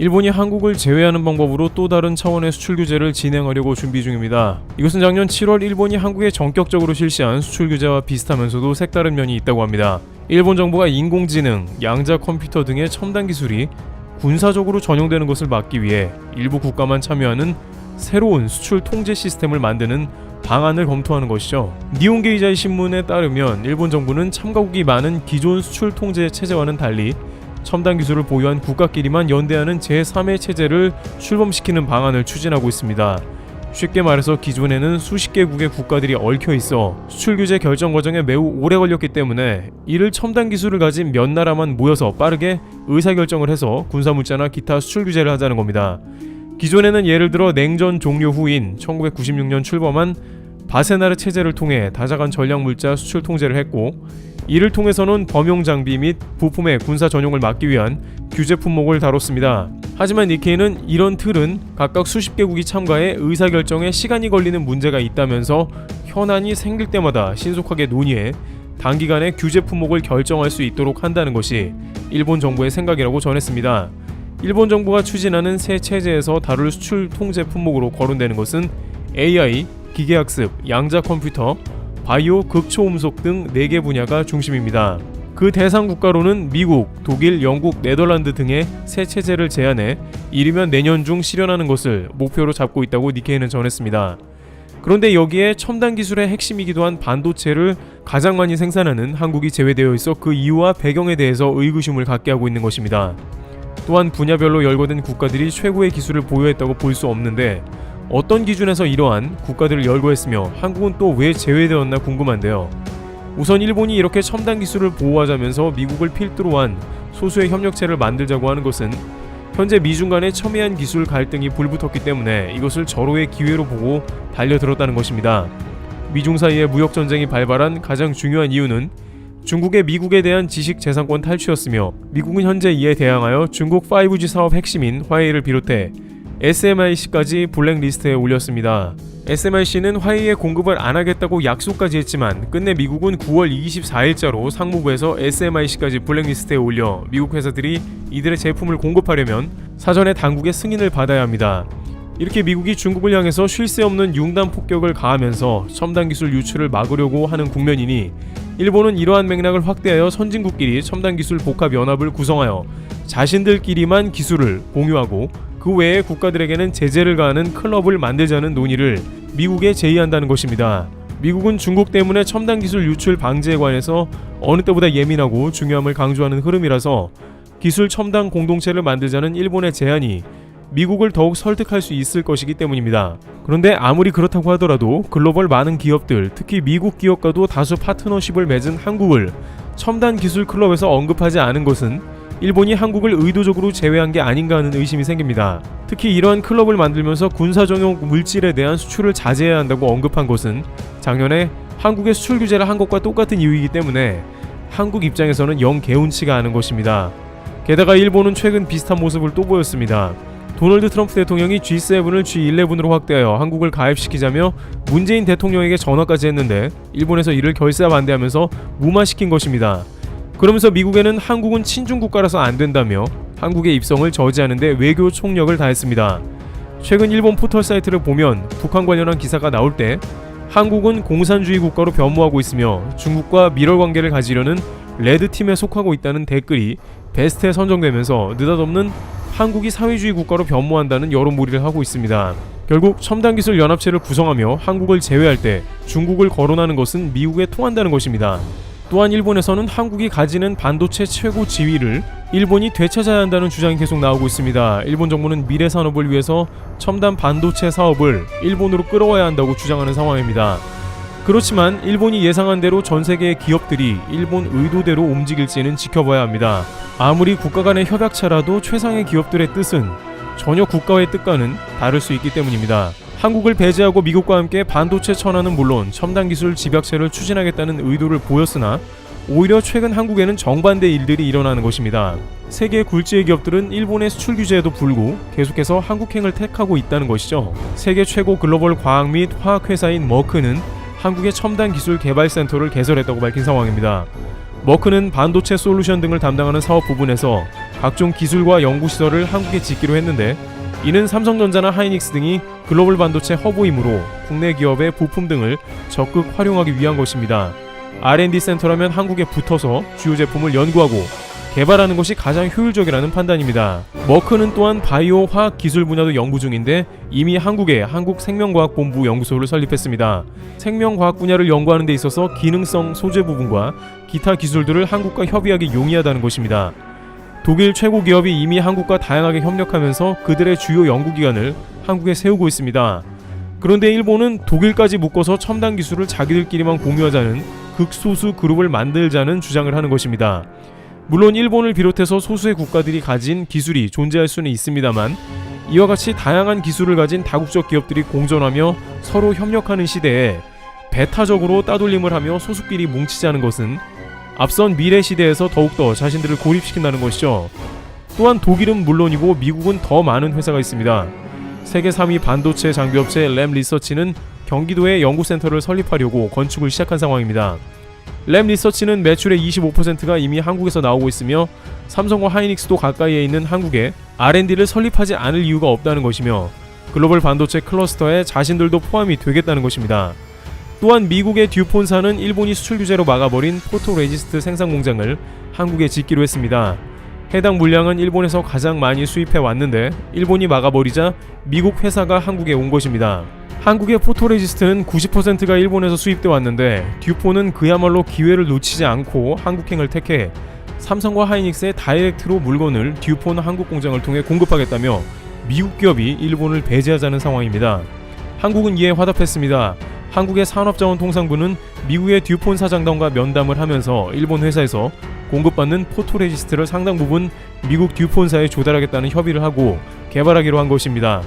일본이 한국을 제외하는 방법으로 또 다른 차원의 수출 규제를 진행하려고 준비 중입니다. 이것은 작년 7월 일본이 한국에 전격적으로 실시한 수출 규제와 비슷하면서도 색다른 면이 있다고 합니다. 일본 정부가 인공지능, 양자 컴퓨터 등의 첨단 기술이 군사적으로 전용되는 것을 막기 위해 일부 국가만 참여하는 새로운 수출 통제 시스템을 만드는 방안을 검토하는 것이죠. 니온게이자의 신문에 따르면 일본 정부는 참가국이 많은 기존 수출 통제 체제와는 달리 첨단 기술을 보유한 국가끼리만 연대하는 제3의 체제를 출범시키는 방안을 추진하고 있습니다. 쉽게 말해서 기존에는 수십 개국의 국가들이 얽혀 있어 수출 규제 결정 과정에 매우 오래 걸렸기 때문에 이를 첨단 기술을 가진 몇 나라만 모여서 빠르게 의사 결정을 해서 군사 물자나 기타 수출 규제를 하자는 겁니다. 기존에는 예를 들어 냉전 종료 후인 1996년 출범한 바세나르 체제를 통해 다자간 전략 물자 수출 통제를 했고 이를 통해서는 범용 장비 및 부품의 군사 전용을 막기 위한 규제 품목을 다뤘습니다. 하지만 니케이는 이런 틀은 각각 수십 개국이 참가해 의사결정에 시간이 걸리는 문제가 있다면서 현안이 생길 때마다 신속하게 논의해 단기간에 규제 품목을 결정할 수 있도록 한다는 것이 일본 정부의 생각이라고 전했습니다. 일본 정부가 추진하는 새 체제에서 다룰 수출 통제 품목으로 거론되는 것은 AI, 기계학습, 양자 컴퓨터, 바이오, 극초음속 등 4개 분야가 중심입니다. 그 대상 국가로는 미국, 독일, 영국, 네덜란드 등의 새 체제를 제안해 이르면 내년 중 실현하는 것을 목표로 잡고 있다고 니케이는 전했습니다. 그런데 여기에 첨단 기술의 핵심이기도 한 반도체를 가장 많이 생산하는 한국이 제외되어 있어 그 이유와 배경에 대해서 의구심을 갖게 하고 있는 것입니다. 또한 분야별로 열거된 국가들이 최고의 기술을 보유했다고 볼 수 없는데 어떤 기준에서 이러한 국가들을 열거했으며 한국은 또 왜 제외되었나 궁금한데요. 우선 일본이 이렇게 첨단 기술을 보호하자면서 미국을 필두로 한 소수의 협력체를 만들자고 하는 것은 현재 미중 간의 첨예한 기술 갈등이 불붙었기 때문에 이것을 절호의 기회로 보고 달려들었다는 것입니다. 미중 사이의 무역 전쟁이 발발한 가장 중요한 이유는 중국의 미국에 대한 지식 재산권 탈취였으며 미국은 현재 이에 대항하여 중국 5G 사업 핵심인 화웨이를 비롯해 SMIC까지 블랙리스트에 올렸습니다. SMIC는 화웨이의 공급을 안 하겠다고 약속까지 했지만 끝내 미국은 9월 24일자로 상무부에서 SMIC까지 블랙리스트에 올려 미국 회사들이 이들의 제품을 공급하려면 사전에 당국의 승인을 받아야 합니다. 이렇게 미국이 중국을 향해서 쉴 새 없는 융단 폭격을 가하면서 첨단 기술 유출을 막으려고 하는 국면이니 일본은 이러한 맥락을 확대하여 선진국끼리 첨단 기술 복합 연합을 구성하여 자신들끼리만 기술을 공유하고 그 외의 국가들에게는 제재를 가하는 클럽을 만들자는 논의를 미국에 제의한다는 것입니다. 미국은 중국 때문에 첨단 기술 유출 방지에 관해서 어느 때보다 예민하고 중요함을 강조하는 흐름이라서 기술 첨단 공동체를 만들자는 일본의 제안이 미국을 더욱 설득할 수 있을 것이기 때문입니다. 그런데 아무리 그렇다고 하더라도 글로벌 많은 기업들, 특히 미국 기업과도 다수 파트너십을 맺은 한국을 첨단 기술 클럽에서 언급하지 않은 것은 일본이 한국을 의도적으로 제외한 게 아닌가 하는 의심이 생깁니다. 특히 이러한 클럽을 만들면서 군사정용 물질에 대한 수출을 자제해야 한다고 언급한 것은 작년에 한국의 수출 규제를 한 것과 똑같은 이유이기 때문에 한국 입장에서는 영 개운치가 않은 것입니다. 게다가 일본은 최근 비슷한 모습을 또 보였습니다. 도널드 트럼프 대통령이 G7을 G11으로 확대하여 한국을 가입시키자며 문재인 대통령에게 전화까지 했는데 일본에서 이를 결사 반대하면서 무마시킨 것입니다. 그러면서 미국에는 한국은 친중 국가라서 안 된다며 한국의 입성을 저지하는데 외교 총력을 다했습니다. 최근 일본 포털 사이트를 보면 북한 관련한 기사가 나올 때 한국은 공산주의 국가로 변모하고 있으며 중국과 밀월 관계를 가지려는 레드 팀에 속하고 있다는 댓글이 베스트에 선정되면서 느닷없는 한국이 사회주의 국가로 변모한다는 여론몰이를 하고 있습니다. 결국 첨단 기술 연합체를 구성하며 한국을 제외할 때 중국을 거론하는 것은 미국에 통한다는 것입니다. 또한 일본에서는 한국이 가지는 반도체 최고 지위를 일본이 되찾아야 한다는 주장이 계속 나오고 있습니다. 일본 정부는 미래 산업을 위해서 첨단 반도체 사업을 일본으로 끌어와야 한다고 주장하는 상황입니다. 그렇지만 일본이 예상한 대로 전 세계의 기업들이 일본 의도대로 움직일지는 지켜봐야 합니다. 아무리 국가 간의 협약체라도 최상의 기업들의 뜻은 전혀 국가의 뜻과는 다를 수 있기 때문입니다. 한국을 배제하고 미국과 함께 반도체 천하는 물론 첨단 기술 집약체를 추진하겠다는 의도를 보였으나 오히려 최근 한국에는 정반대 일들이 일어나는 것입니다. 세계 굴지의 기업들은 일본의 수출 규제에도 불구 계속해서 한국행을 택하고 있다는 것이죠. 세계 최고 글로벌 과학 및 화학 회사인 머크는 한국의 첨단 기술 개발 센터를 개설했다고 밝힌 상황입니다. 머크는 반도체 솔루션 등을 담당하는 사업 부분에서 각종 기술과 연구 시설을 한국에 짓기로 했는데 이는 삼성전자나 하이닉스 등이 글로벌 반도체 허브이므로 국내 기업의 부품 등을 적극 활용하기 위한 것입니다. R&D 센터라면 한국에 붙어서 주요 제품을 연구하고 개발하는 것이 가장 효율적이라는 판단입니다. 머크는 또한 바이오 화학 기술 분야도 연구 중인데 이미 한국에 한국 생명과학본부 연구소를 설립했습니다. 생명과학 분야를 연구하는 데 있어서 기능성 소재 부분과 기타 기술들을 한국과 협의하기 용이하다는 것입니다. 독일 최고 기업이 이미 한국과 다양하게 협력하면서 그들의 주요 연구기관을 한국에 세우고 있습니다. 그런데 일본은 독일까지 묶어서 첨단 기술을 자기들끼리만 공유하자는 극소수 그룹을 만들자는 주장을 하는 것입니다. 물론 일본을 비롯해서 소수의 국가들이 가진 기술이 존재할 수는 있습니다만 이와 같이 다양한 기술을 가진 다국적 기업들이 공존하며 서로 협력하는 시대에 배타적으로 따돌림을 하며 소수끼리 뭉치자는 것은 앞선 미래 시대에서 더욱더 자신들을 고립시킨다는 것이죠. 또한 독일은 물론이고 미국은 더 많은 회사가 있습니다. 세계 3위 반도체 장비업체 램 리서치는 경기도에 연구센터를 설립하려고 건축을 시작한 상황입니다. 램 리서치는 매출의 25%가 이미 한국에서 나오고 있으며 삼성과 하이닉스도 가까이에 있는 한국에 R&D를 설립하지 않을 이유가 없다는 것이며 글로벌 반도체 클러스터에 자신들도 포함이 되겠다는 것입니다. 또한 미국의 듀폰사는 일본이 수출 규제로 막아버린 포토레지스트 생산 공장을 한국에 짓기로 했습니다. 해당 물량은 일본에서 가장 많이 수입해 왔는데 일본이 막아버리자 미국 회사가 한국에 온 것입니다. 한국의 포토레지스트는 90%가 일본에서 수입돼 왔는데 듀폰은 그야말로 기회를 놓치지 않고 한국행을 택해 삼성과 하이닉스의 다이렉트로 물건을 듀폰 한국 공장을 통해 공급하겠다며 미국 기업이 일본을 배제하자는 상황입니다. 한국은 이에 화답했습니다. 한국의 산업자원통상부는 미국의 듀폰 사장단과 면담을 하면서 일본 회사에서 공급받는 포토레지스트를 상당 부분 미국 듀폰사에 조달하겠다는 협의를 하고 개발하기로 한 것입니다.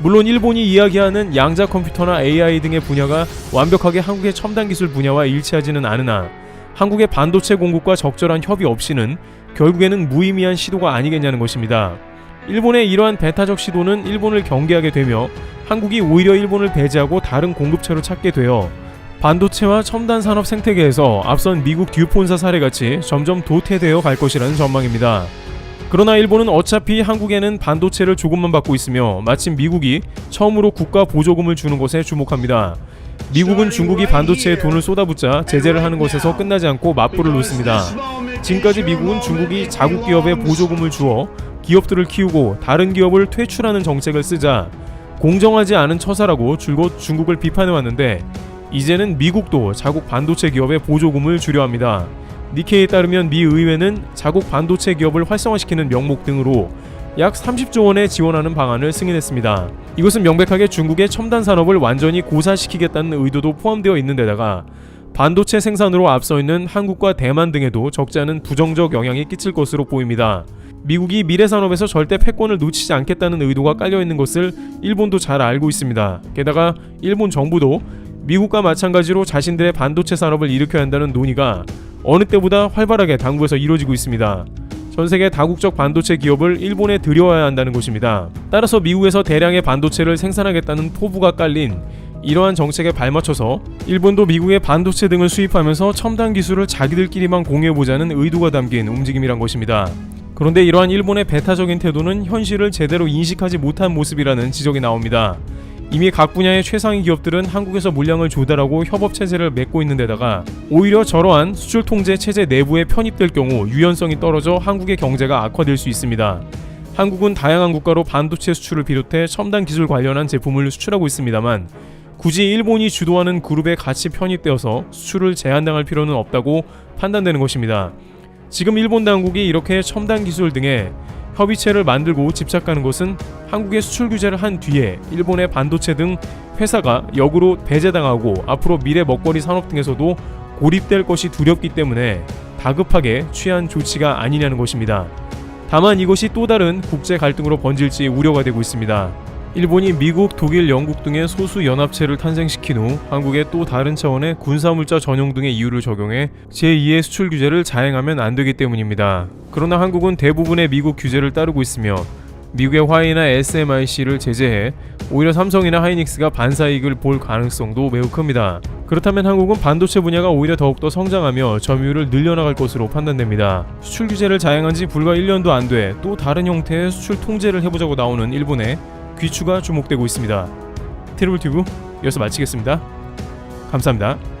물론 일본이 이야기하는 양자 컴퓨터나 AI 등의 분야가 완벽하게 한국의 첨단 기술 분야와 일치하지는 않으나 한국의 반도체 공급과 적절한 협의 없이는 결국에는 무의미한 시도가 아니겠냐는 것입니다. 일본의 이러한 배타적 시도는 일본을 경계하게 되며 한국이 오히려 일본을 배제하고 다른 공급처를 찾게 되어 반도체와 첨단 산업 생태계에서 앞선 미국 듀폰사 사례같이 점점 도태되어 갈 것이라는 전망입니다. 그러나 일본은 어차피 한국에는 반도체를 조금만 받고 있으며 마침 미국이 처음으로 국가 보조금을 주는 것에 주목합니다. 미국은 중국이 반도체에 돈을 쏟아붓자 제재를 하는 것에서 끝나지 않고 맞불을 놓습니다. 지금까지 미국은 중국이 자국 기업에 보조금을 주어 기업들을 키우고 다른 기업을 퇴출하는 정책을 쓰자 공정하지 않은 처사라고 줄곧 중국을 비판해 왔는데 이제는 미국도 자국 반도체 기업에 보조금을 주려 합니다. 니케이에 따르면 미 의회는 자국 반도체 기업을 활성화시키는 명목 등으로 약 30조 원에 지원하는 방안을 승인했습니다. 이것은 명백하게 중국의 첨단 산업을 완전히 고사시키겠다는 의도도 포함되어 있는 데다가 반도체 생산으로 앞서 있는 한국과 대만 등에도 적지 않은 부정적 영향이 끼칠 것으로 보입니다. 미국이 미래 산업에서 절대 패권을 놓치지 않겠다는 의도가 깔려 있는 것을 일본도 잘 알고 있습니다. 게다가 일본 정부도 미국과 마찬가지로 자신들의 반도체 산업을 일으켜야 한다는 논의가 어느 때보다 활발하게 당부에서 이루어지고 있습니다. 전 세계 다국적 반도체 기업을 일본에 들여와야 한다는 것입니다. 따라서 미국에서 대량의 반도체를 생산하겠다는 포부가 깔린 이러한 정책에 발맞춰서 일본도 미국의 반도체 등을 수입하면서 첨단 기술을 자기들끼리만 공유해보자는 의도가 담긴 움직임이란 것입니다. 그런데 이러한 일본의 배타적인 태도는 현실을 제대로 인식하지 못한 모습이라는 지적이 나옵니다. 이미 각 분야의 최상위 기업들은 한국에서 물량을 조달하고 협업 체제를 맺고 있는 데다가 오히려 저러한 수출 통제 체제 내부에 편입될 경우 유연성이 떨어져 한국의 경제가 악화될 수 있습니다. 한국은 다양한 국가로 반도체 수출을 비롯해 첨단 기술 관련한 제품을 수출하고 있습니다만 굳이 일본이 주도하는 그룹에 같이 편입되어서 수출을 제한당할 필요는 없다고 판단되는 것입니다. 지금 일본 당국이 이렇게 첨단 기술 등의 협의체를 만들고 집착하는 것은 한국의 수출 규제를 한 뒤에 일본의 반도체 등 회사가 역으로 배제당하고 앞으로 미래 먹거리 산업 등에서도 고립될 것이 두렵기 때문에 다급하게 취한 조치가 아니냐는 것입니다. 다만 이것이 또 다른 국제 갈등으로 번질지 우려가 되고 있습니다. 일본이 미국, 독일, 영국 등의 소수 연합체를 탄생시킨 후 한국에 또 다른 차원의 군사물자 전용 등의 이유를 적용해 제2의 수출 규제를 자행하면 안 되기 때문입니다. 그러나 한국은 대부분의 미국 규제를 따르고 있으며 미국의 화웨이나 SMIC를 제재해 오히려 삼성이나 하이닉스가 반사 이익을 볼 가능성도 매우 큽니다. 그렇다면 한국은 반도체 분야가 오히려 더욱더 성장하며 점유율을 늘려나갈 것으로 판단됩니다. 수출 규제를 자행한 지 불과 1년도 안 돼 또 다른 형태의 수출 통제를 해보자고 나오는 일본에 귀추가 주목되고 있습니다. 트러블 튜브 여기서 마치겠습니다. 감사합니다.